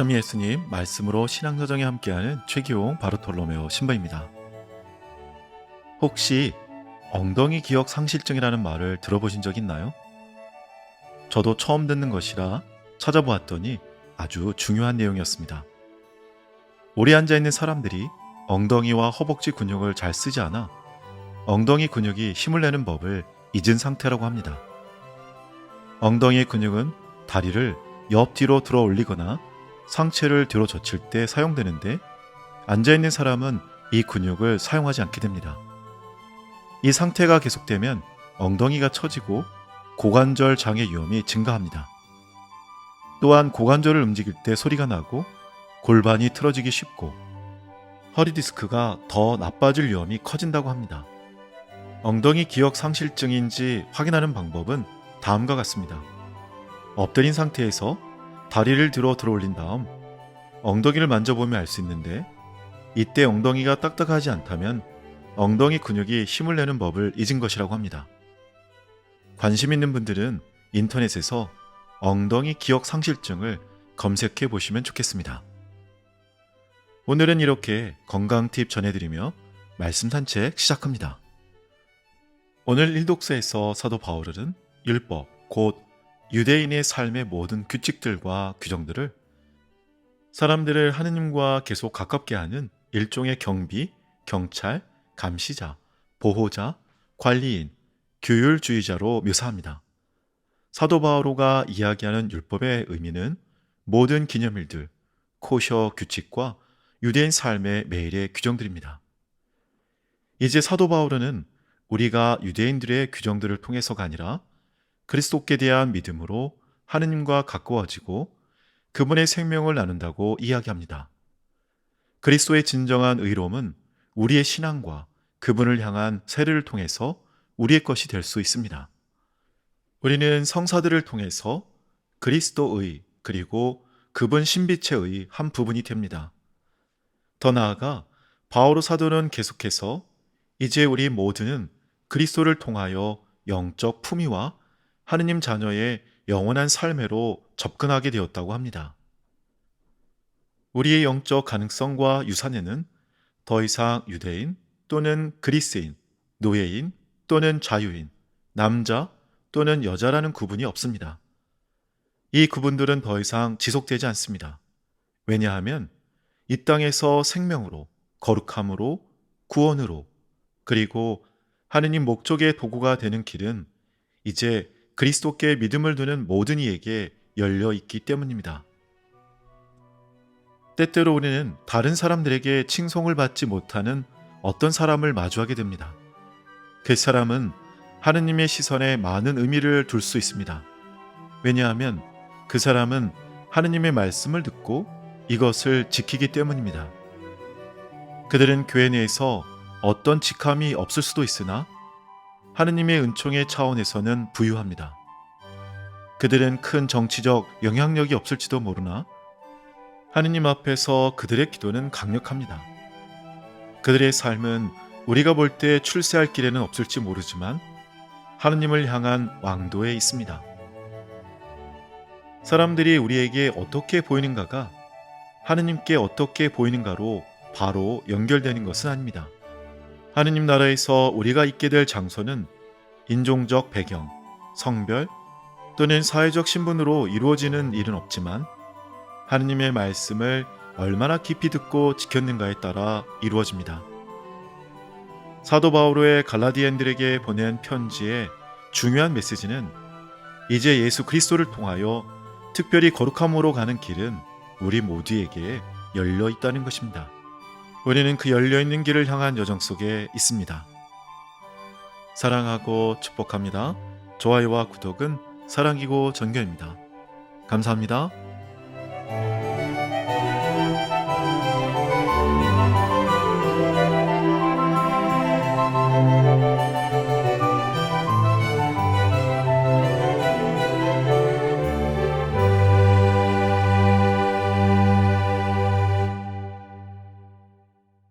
참 예수님 말씀으로 신앙여정에 함께하는 최기용 바르톨로메오 신부입니다. 혹시 엉덩이 기억 상실증이라는 말을 들어보신 적 있나요? 저도 처음 듣는 것이라 찾아보았더니 아주 중요한 내용이었습니다. 오래 앉아 있는 사람들이 엉덩이와 허벅지 근육을 잘 쓰지 않아 엉덩이 근육이 힘을 내는 법을 잊은 상태라고 합니다. 엉덩이 근육은 다리를 옆 뒤로 들어 올리거나 상체를 뒤로 젖힐 때 사용되는데 앉아 있는 사람은 이 근육을 사용하지 않게 됩니다. 이 상태가 계속되면 엉덩이가 처지고 고관절 장애 위험이 증가합니다. 또한 고관절을 움직일 때 소리가 나고 골반이 틀어지기 쉽고 허리 디스크가 더 나빠질 위험이 커진다고 합니다. 엉덩이 기억 상실증인지 확인하는 방법은 다음과 같습니다. 엎드린 상태에서 다리를 들어 들어 올린 다음 엉덩이를 만져보면 알 수 있는데 이때 엉덩이가 딱딱하지 않다면 엉덩이 근육이 힘을 내는 법을 잊은 것이라고 합니다. 관심 있는 분들은 인터넷에서 엉덩이 기억 상실증을 검색해 보시면 좋겠습니다. 오늘은 이렇게 건강 팁 전해드리며 말씀 산책 시작합니다. 오늘 일독서에서 사도 바울은 율법, 곧 유대인의 삶의 모든 규칙들과 규정들을 사람들을 하느님과 계속 가깝게 하는 일종의 경비, 경찰, 감시자, 보호자, 관리인, 규율주의자로 묘사합니다. 사도 바오로가 이야기하는 율법의 의미는 모든 기념일들, 코셔 규칙과 유대인 삶의 매일의 규정들입니다. 이제 사도 바오르는 우리가 유대인들의 규정들을 통해서가 아니라 그리스도께 대한 믿음으로 하느님과 가까워지고 그분의 생명을 나눈다고 이야기합니다. 그리스도의 진정한 의로움은 우리의 신앙과 그분을 향한 세례를 통해서 우리의 것이 될 수 있습니다. 우리는 성사들을 통해서 그리스도의 그리고 그분 신비체의 한 부분이 됩니다. 더 나아가 바오로 사도는 계속해서 이제 우리 모두는 그리스도를 통하여 영적 품위와 하느님 자녀의 영원한 삶으로 접근하게 되었다고 합니다. 우리의 영적 가능성과 유산에는 더 이상 유대인 또는 그리스인, 노예인 또는 자유인, 남자 또는 여자라는 구분이 없습니다. 이 구분들은 더 이상 지속되지 않습니다. 왜냐하면 이 땅에서 생명으로, 거룩함으로, 구원으로, 그리고 하느님 목적의 도구가 되는 길은 이제 그리스도께 믿음을 두는 모든 이에게 열려 있기 때문입니다. 때때로 우리는 다른 사람들에게 칭송을 받지 못하는 어떤 사람을 마주하게 됩니다. 그 사람은 하느님의 시선에 많은 의미를 둘 수 있습니다. 왜냐하면 그 사람은 하느님의 말씀을 듣고 이것을 지키기 때문입니다. 그들은 교회 내에서 어떤 직함이 없을 수도 있으나 하느님의 은총의 차원에서는 부유합니다. 그들은 큰 정치적 영향력이 없을지도 모르나 하느님 앞에서 그들의 기도는 강력합니다. 그들의 삶은 우리가 볼 때 출세할 길에는 없을지 모르지만 하느님을 향한 왕도에 있습니다. 사람들이 우리에게 어떻게 보이는가가 하느님께 어떻게 보이는가로 바로 연결되는 것은 아닙니다. 하느님 나라에서 우리가 있게 될 장소는 인종적 배경, 성별 또는 사회적 신분으로 이루어지는 일은 없지만 하느님의 말씀을 얼마나 깊이 듣고 지켰는가에 따라 이루어집니다. 사도 바오로의 갈라디엔들에게 보낸 편지의 중요한 메시지는 이제 예수 그리스도를 통하여 특별히 거룩함으로 가는 길은 우리 모두에게 열려 있다는 것입니다. 우리는 그 열려 있는 길을 향한 여정 속에 있습니다. 사랑하고 축복합니다. 좋아요와 구독은 사랑이고 전교입니다. 감사합니다.